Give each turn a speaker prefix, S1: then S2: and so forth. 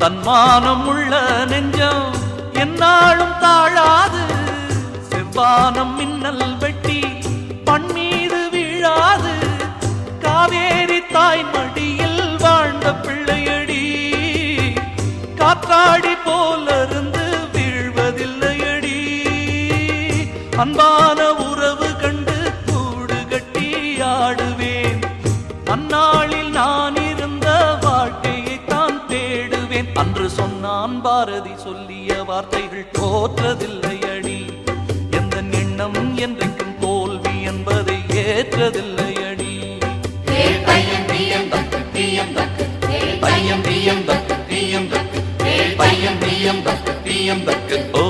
S1: தன்மானம் உள்ள நெஞ்சம் என்னாலும் தாழாது. செவ்வானம் மின்னல் வெட்டி பண்மீது வீழாது. காவேரி தாய் மடியில் வாழ்ந்த பிள்ளையடி. காற்றாடி போலிருந்து வீழ்வதில்லையடி. அன்பான உறவு கண்டு கூடு கட்டி ஆடுவேன். அந்நாளில் நான் அன்று சொன்னான் பாரதி சொல்லிய வார்த்தைகள் தோற்றதில்லையடி எந்த எண்ணம் என்றைக்கும் தோல்வி என்பதை ஏற்றதில்லையடி
S2: பையம் பியம் தக்கு பியம் தக்கு பையம் பியம் தக்கு பியம் தக்கு பையம் பியம் தக்கு பியம் தக்கு ஓ